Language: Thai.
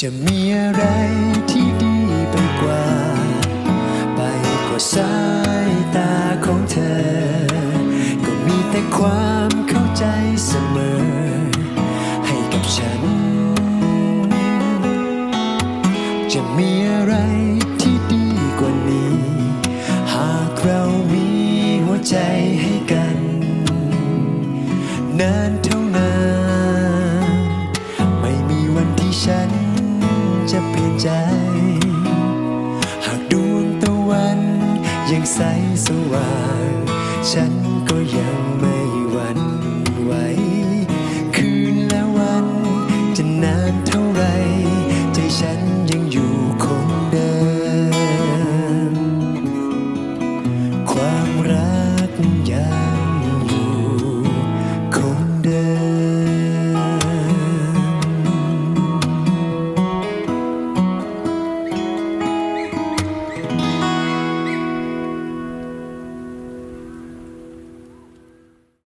จะมีอะไรที่ดีไปกว่า ไปกว่าสายตาของเธอ ก็มีแต่ความเข้าใจเสมอ ให้กับฉัน จะมีอะไรที่ดีกว่านี้ หากเรามีหัวใจให้กัน นานเท่านาน จะเปลี่ยนใจ หากดวงตะวันยังใสสว่าง ฉันก็ยังไม่